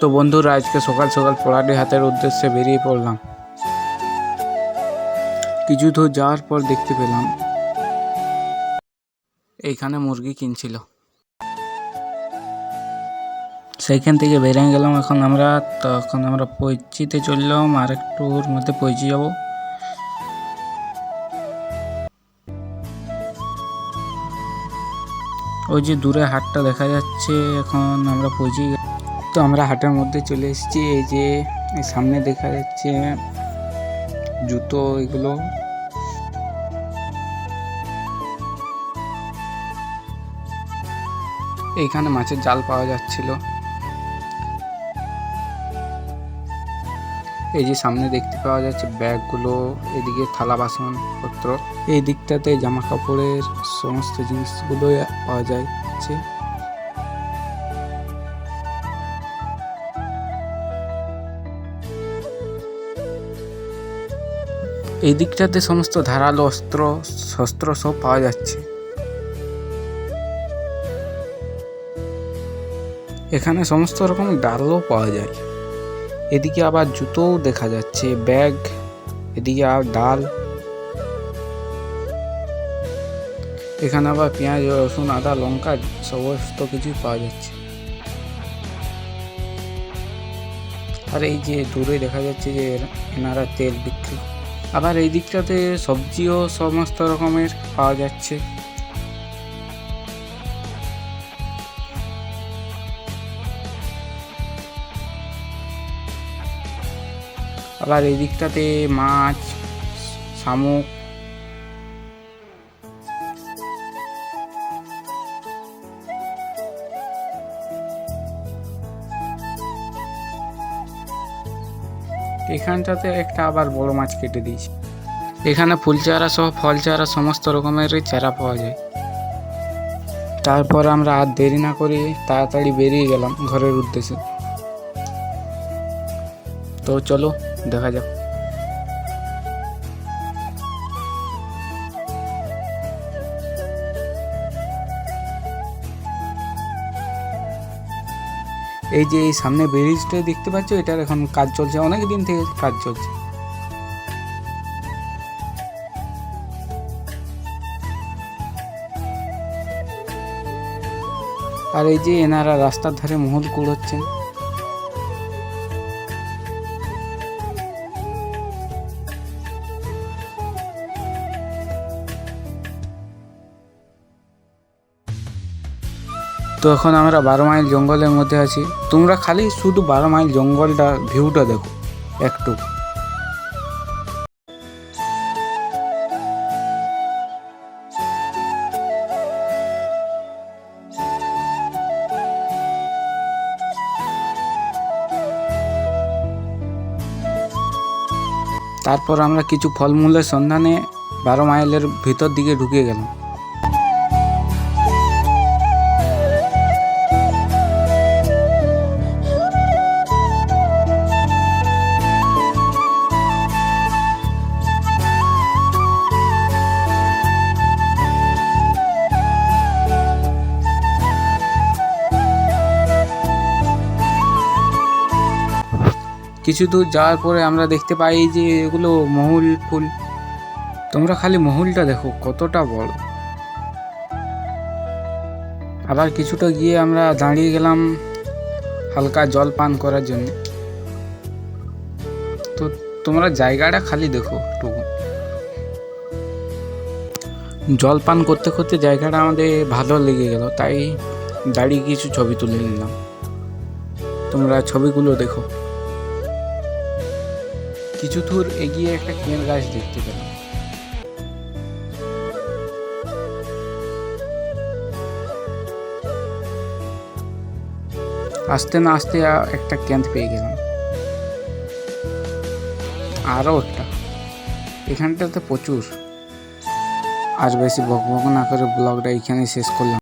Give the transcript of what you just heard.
তো বন্ধুরা, আজকে সকাল সকাল পড়াটি হাতের উদ্দেশ্যে বেরিয়ে পড়লাম। কিছু দূর যাওয়ার পর দেখতে পেলাম, এইখানে মুরগি কিনছিল। সেইখান থেকে বেরিয়ে গেলাম, এখন আমরা, তখন আমরা পৈচিতে চললাম আর একটুর মধ্যে পৌঁছে যাব। ওই যে দূরে হাটটা দেখা যাচ্ছে, এখন আমরা পৌঁছে তো আমরা হাটের মধ্যে চলে এসেছি, এই যে সামনে দেখা যাচ্ছে জুতো এগুলো। এইখানে মাছের জাল পাওয়া যাচ্ছিল। এই যে সামনে দেখতে পাওয়া যাচ্ছে ব্যাগগুলো, এদিকে থালা বাসন পত্র এই দিকটাতে জামা কাপড়ের সমস্ত জিনিসগুলো পাওয়া যাচ্ছে। এই দিকটাতে সমস্ত ধারালো অস্ত্র, শস্ত্র সব পাওয়া যাচ্ছে। এখানে সমস্ত রকম ডালও পাওয়া যায়। এদিকে আবার জুতোও দেখা যাচ্ছে, ব্যাগ, এদিকে আর ডাল। এখানে আবার পেঁয়াজ, রসুন, আদা, লঙ্কা সমস্ত কিছুই পাওয়া যাচ্ছে। আর এই যে দূরে দেখা যাচ্ছে যে এনারা তেল বিক্রি। আবার এই দিকটাতে সবজিও সমস্ত রকমের পাওয়া যাচ্ছে। আবার এই দিকটাতে মাছ, শামুক। এখানটাতে একটা আবার বড় মাছ কেটে দিয়েছি। এখানে ফুল চারা সহ ফল চারা সমস্ত রকমের চারা পাওয়া যায়। তারপর আমরা আর দেরি না করে তাড়াতাড়ি বেরিয়ে গেলাম ঘরের উদ্দেশ্যে। তো চলো দেখা যাক। এই যে এই সামনে ব্রিজটা দেখতে পাচ্ছ, এটার এখন কাজ চলছে, অনেক দিন থেকে কাজ চলছে। আর এই যে এনারা রাস্তার ধারে মহল কুড়োচ্ছেন। তো এখন আমরা বারো মাইল জঙ্গলের মধ্যে আছি। তোমরা খালি শুধু বারো মাইল জঙ্গলটা ভিউটা দেখো, একটু। তারপর আমরা কিছু ফলমূলের সন্ধানে বারো মাইলের ভিতর দিকে ঢুকে গেলাম। কিছু দূর যাওয়ার পরে আমরা দেখতে পাই যে এগুলো মহুল ফুল। তোমরা খালি মহুলটা দেখো, কতটা বড়। আবার কিছুটা গিয়ে আমরা দাঁড়িয়ে গেলাম হালকা জল পান করার জন্য। তো তোমরা জায়গাটা খালি দেখো টুকু জল পান করতে করতে জায়গাটা আমাদের ভালো লেগে গেল, তাই দাঁড়িয়ে কিছু ছবি তুলে নিলাম। তোমরা ছবিগুলো দেখো। কিছু দূর এগিয়ে একটা কেল গাছ দেখতে পেলাম। আস্তে না আস্তে একটা কেন্দ পেয়ে গেলাম। আরও একটা। এখানটাতে প্রচুর। আর বেশি বক না করে ব্লগটা এখানেই শেষ করলাম।